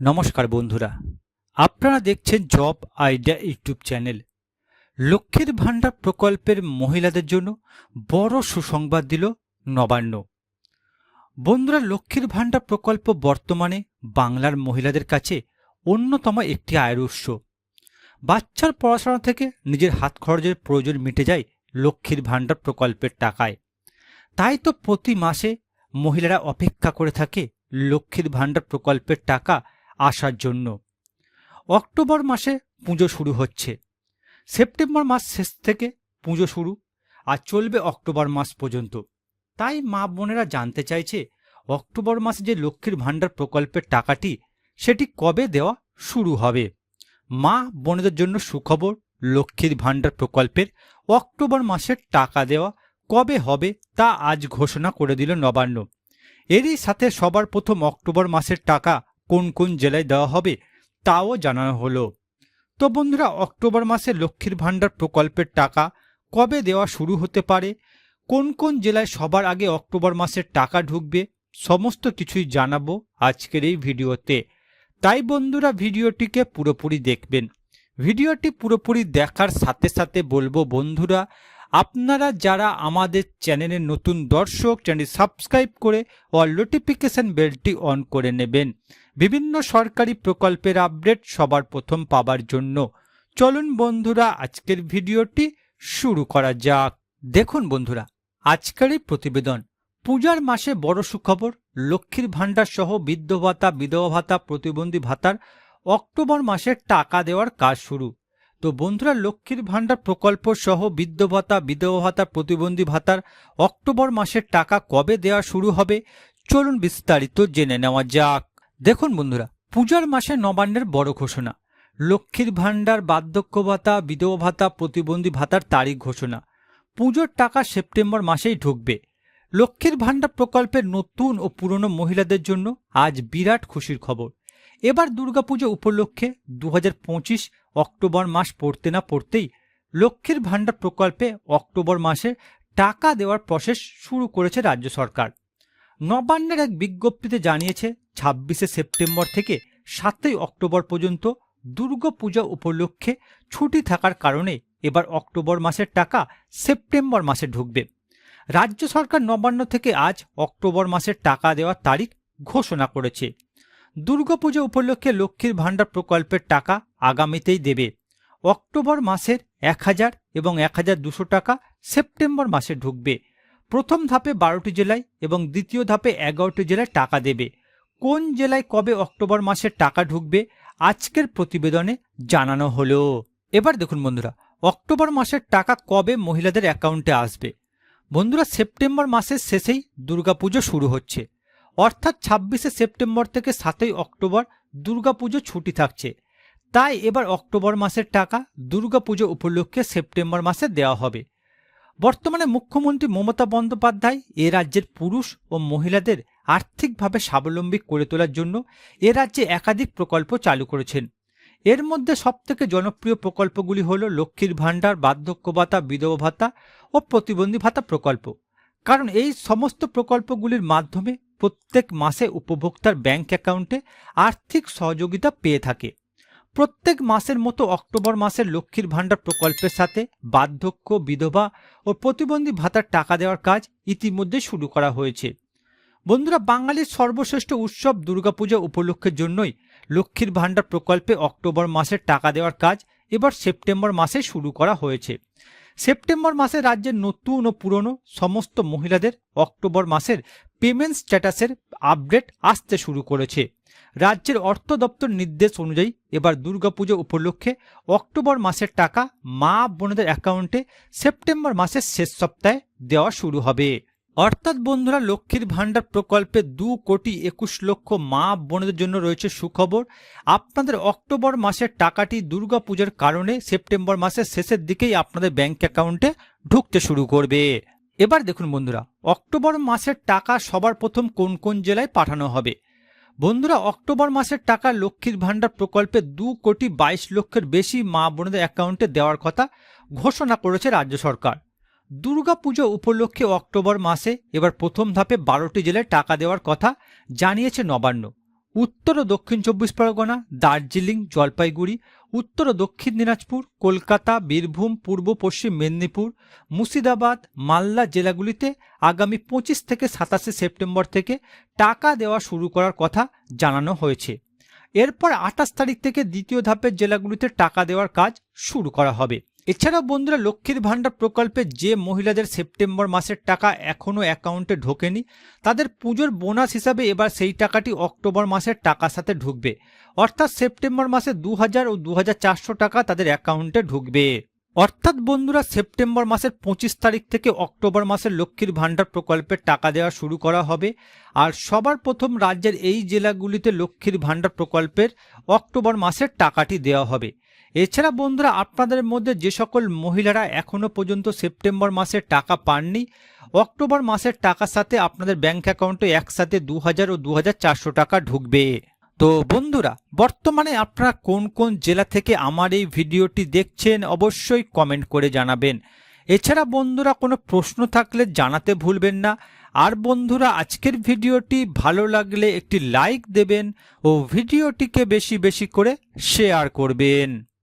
নমস্কার বন্ধুরা। আপনারা দেখছেন জব আইডিয়া ইউটিউব চ্যানেল। লক্ষ্মীর ভাণ্ডার প্রকল্পের মহিলাদের জন্য বড় সুসংবাদ দিল নবান্ন। বন্ধুরা, লক্ষ্মীর ভাণ্ডার প্রকল্প বর্তমানে বাংলার মহিলাদের কাছে অন্যতম একটি আয়ের উৎস। বাচ্চার পড়াশোনা থেকে নিজের হাত খরচের প্রয়োজন মিটে যায় লক্ষ্মীর ভাণ্ডার প্রকল্পের টাকায়। তাই তো প্রতি মাসে মহিলারা অপেক্ষা করে থাকে লক্ষ্মীর ভাণ্ডার প্রকল্পের টাকা আসার জন্য। অক্টোবর মাসে পুজো শুরু হচ্ছে। সেপ্টেম্বর মাস শেষ থেকে পুজো শুরু আর চলবে অক্টোবর মাস পর্যন্ত। তাই মা বোনেরা জানতে চাইছে অক্টোবর মাসে যে লক্ষ্মীর ভাণ্ডার প্রকল্পের টাকাটি, সেটি কবে দেওয়া শুরু হবে? মা বোনেদের জন্য সুখবর, লক্ষ্মীর ভাণ্ডার প্রকল্পের অক্টোবর মাসের টাকা দেওয়া কবে হবে তা আজ ঘোষণা করে দিল নবান্ন। এরই সাথে সবার প্রথম অক্টোবর মাসের টাকা কোন কোন জেলায় দেওয়া হবে তাও জানানো হলো। তো বন্ধুরা, অক্টোবর মাসে লক্ষ্মীর ভাণ্ডার প্রকল্পের টাকা কবে দেওয়া শুরু হতে পারে? কোন কোন জেলায় সবার আগে অক্টোবর মাসের টাকা ঢুকবে? সমস্ত কিছুই জানাব আজকের এই ভিডিওতে। তাই বন্ধুরা, ভিডিওটিকে পুরোপুরি দেখবেন। ভিডিওটি পুরোপুরি দেখার সাথে সাথে বলব বন্ধুরা, আপনারা যারা আমাদের চ্যানেলের নতুন দর্শক, চ্যানেল সাবস্ক্রাইব করে ও নোটিফিকেশন বেলটি অন করে নেবেন। বিভিন্ন সরকারি প্রকল্পের আপডেট সবার প্রথম পাবার জন্য। চলুন বন্ধুরা, আজকের ভিডিওটি শুরু করা যাক। দেখুন বন্ধুরা, আজকের প্রতিবেদন। পূজার মাসে বড় সুখবর, লক্ষ্মীর ভাণ্ডার সহ বৃদ্ধ ভাতা বিধবা ভাতা প্রতিবন্ধী ভাতার অক্টোবর মাসে টাকা দেওয়ার কাজ শুরু। তো বন্ধুরা, লক্ষ্মীর ভাণ্ডার প্রকল্প সহ বৃদ্ধ ভাতা বিধবা ভাতা প্রতিবন্ধী ভাতার অক্টোবর মাসের টাকা কবে দেওয়া শুরু হবে, চলুন বিস্তারিত জেনে নেওয়া যাক। দেখুন বন্ধুরা, পূজার মাসে নবান্নের বড় ঘোষণা। লক্ষ্মীর ভাণ্ডার বার্ধক্য ভাতা বিধবা ভাতা, প্রতিবন্ধী ভাতার তারিখ ঘোষণা। পুজোর টাকা সেপ্টেম্বর মাসেই ঢুকবে। লক্ষ্মীর ভাণ্ডার প্রকল্পের নতুন ও পুরনো মহিলাদের জন্য আজ বিরাট খুশির খবর। এবার দুর্গাপুজো উপলক্ষে দু হাজার পঁচিশ অক্টোবর মাস পড়তে না পড়তেই লক্ষ্মীর ভাণ্ডার প্রকল্পে অক্টোবর মাসে টাকা দেওয়ার প্রসেস শুরু করেছে রাজ্য সরকার। নবান্নের এক বিজ্ঞপ্তিতে জানিয়েছে, ছাব্বিশে সেপ্টেম্বর থেকে সাতই অক্টোবর পর্যন্ত দুর্গাপূজা উপলক্ষে ছুটি থাকার কারণে এবার অক্টোবর মাসের টাকা সেপ্টেম্বর মাসে ঢুকবে। রাজ্য সরকার নবান্ন থেকে আজ অক্টোবর মাসের টাকা দেওয়ার তারিখ ঘোষণা করেছে। দুর্গাপুজো উপলক্ষে লক্ষ্মীর ভাণ্ডার প্রকল্পের টাকা আগামীতেই দেবে। অক্টোবর মাসের এক হাজার এবং এক হাজার দুশো টাকা সেপ্টেম্বর মাসে ঢুকবে। প্রথম ধাপে বারোটি জেলায় এবং দ্বিতীয় ধাপে এগারোটি জেলায় টাকা দেবে। কোন জেলায় কবে অক্টোবর মাসের টাকা ঢুকবে, আজকের প্রতিবেদনে জানানো হলো। এবার দেখুন বন্ধুরা, অক্টোবর মাসের টাকা কবে মহিলাদের অ্যাকাউন্টে আসবে? বন্ধুরা, সেপ্টেম্বর মাসের শেষেই দুর্গাপুজো শুরু হচ্ছে। অর্থাৎ ছাব্বিশে সেপ্টেম্বর থেকে সাতই অক্টোবর দুর্গাপুজো ছুটি থাকছে। তাই এবার অক্টোবর মাসের টাকা দুর্গাপুজো উপলক্ষে সেপ্টেম্বর মাসে দেওয়া হবে। বর্তমানে মুখ্যমন্ত্রী মমতা বন্দ্যোপাধ্যায় এ রাজ্যের পুরুষ ও মহিলাদের আর্থিকভাবে স্বাবলম্বী করে তোলার জন্য এ রাজ্যে একাধিক প্রকল্প চালু করেছেন। এর মধ্যে সবথেকে জনপ্রিয় প্রকল্পগুলি হল লক্ষ্মীর ভাণ্ডার, বার্ধক্য ভাতা, বিধবা ভাতা ও প্রতিবন্ধী ভাতা প্রকল্প। কারণ এই সমস্ত প্রকল্পগুলির মাধ্যমে প্রত্যেক মাসে উপভোক্তার ব্যাংক অ্যাকাউন্টে আর্থিক সহযোগিতা পেয়ে থাকে। প্রত্যেক মাসের মতো অক্টোবর মাসের লক্ষ্মীর ভাণ্ডার প্রকল্পের সাথে বার্ধক্য, বিধবা ও প্রতিবন্ধী ভাতার টাকা দেওয়ার কাজ ইতিমধ্যে শুরু করা হয়েছে। বন্ধুরা, বাঙালির সর্বশ্রেষ্ঠ উৎসব দুর্গাপূজা উপলক্ষের জন্যই লক্ষ্মীর ভাণ্ডার প্রকল্পে অক্টোবর মাসের টাকা দেওয়ার কাজ এবার সেপ্টেম্বর মাসে শুরু করা হয়েছে। সেপ্টেম্বর মাসে রাজ্যের নতুন ও পুরনো সমস্ত মহিলাদের অক্টোবর মাসের পেমেন্ট স্ট্যাটাসের আপডেট আসতে শুরু করেছে। রাজ্যের অর্থ দপ্তর নির্দেশ অনুযায়ী এবার দুর্গাপুজো উপলক্ষে অক্টোবর মাসের টাকা মা বোনদের অ্যাকাউন্টে সেপ্টেম্বর মাসের শেষ সপ্তাহে দেওয়া শুরু হবে। অর্থাৎ বন্ধুরা, লক্ষ্মীর ভাণ্ডার প্রকল্পে দু কোটি একুশ লক্ষ মা বোনদের জন্য রয়েছে সুখবর। আপনাদের অক্টোবর মাসের টাকাটি দুর্গাপূজার কারণে সেপ্টেম্বর মাসের শেষের দিকেই আপনাদের ব্যাংক অ্যাকাউন্টে ঢুকতে শুরু করবে। এবার দেখুন বন্ধুরা, অক্টোবর মাসের টাকা সবার প্রথম কোন কোন জেলায় পাঠানো হবে? বন্ধুরা, অক্টোবর মাসের টাকা লক্ষ্মীর ভাণ্ডার প্রকল্পে দু কোটি বাইশ লক্ষের বেশি মা বোনদের অ্যাকাউন্টে দেওয়ার কথা ঘোষণা করেছে রাজ্য সরকার। দুর্গাপুজো উপলক্ষে অক্টোবর মাসে এবার প্রথম ধাপে বারোটি জেলায় টাকা দেওয়ার কথা জানিয়েছে নবান্ন। উত্তর ও দক্ষিণ চব্বিশ পরগনা, দার্জিলিং, জলপাইগুড়ি, উত্তর ও দক্ষিণ দিনাজপুর, কলকাতা, বীরভূম, পূর্ব পশ্চিম মেদিনীপুর, মুর্শিদাবাদ, মালদা জেলাগুলিতে আগামী পঁচিশ থেকে সাতাশে সেপ্টেম্বর থেকে টাকা দেওয়া শুরু করার কথা জানানো হয়েছে। এরপর আঠাশ তারিখ থেকে দ্বিতীয় ধাপের জেলাগুলিতে টাকা দেওয়ার কাজ শুরু করা হবে। এছাড়াও বন্ধুরা লক্ষ্মীর ভাণ্ডার প্রকল্পে যে মহিলাদের সেপ্টেম্বর মাসের টাকা এখনও অ্যাকাউন্টে ঢোকেনি, তাদের পুজোর বোনাস হিসাবে এবার সেই টাকাটি অক্টোবর মাসের টাকার সাথে ঢুকবে। অর্থাৎ সেপ্টেম্বর মাসে দু হাজার ও দু হাজার চারশো টাকা তাদের অ্যাকাউন্টে ঢুকবে। অর্থাৎ বন্ধুরা সেপ্টেম্বর মাসের পঁচিশ তারিখ থেকে অক্টোবর মাসের লক্ষ্মীর ভাণ্ডার প্রকল্পের টাকা দেওয়া শুরু করা হবে। আর সবার প্রথম রাজ্যের এই জেলাগুলিতে লক্ষ্মীর ভাণ্ডার প্রকল্পের অক্টোবর মাসের টাকাটি দেওয়া হবে। এছাড়া বন্ধুরা, আপনাদের মধ্যে যে সকল মহিলারা এখনও পর্যন্ত সেপ্টেম্বর মাসের টাকা পাননি, অক্টোবর মাসের টাকার সাথে আপনাদের ব্যাংক অ্যাকাউন্টে একসাথে দু হাজার ও দু হাজার চারশো টাকা ঢুকবে। তো বন্ধুরা, বর্তমানে আপনারা কোন কোন জেলা থেকে আমার এই ভিডিওটি দেখছেন অবশ্যই কমেন্ট করে জানাবেন। এছাড়া বন্ধুরা, কোনো প্রশ্ন থাকলে জানাতে ভুলবেন না। আর বন্ধুরা, আজকের ভিডিওটি ভালো লাগলে একটি লাইক দেবেন ও ভিডিওটিকে বেশি বেশি করে শেয়ার করবেন।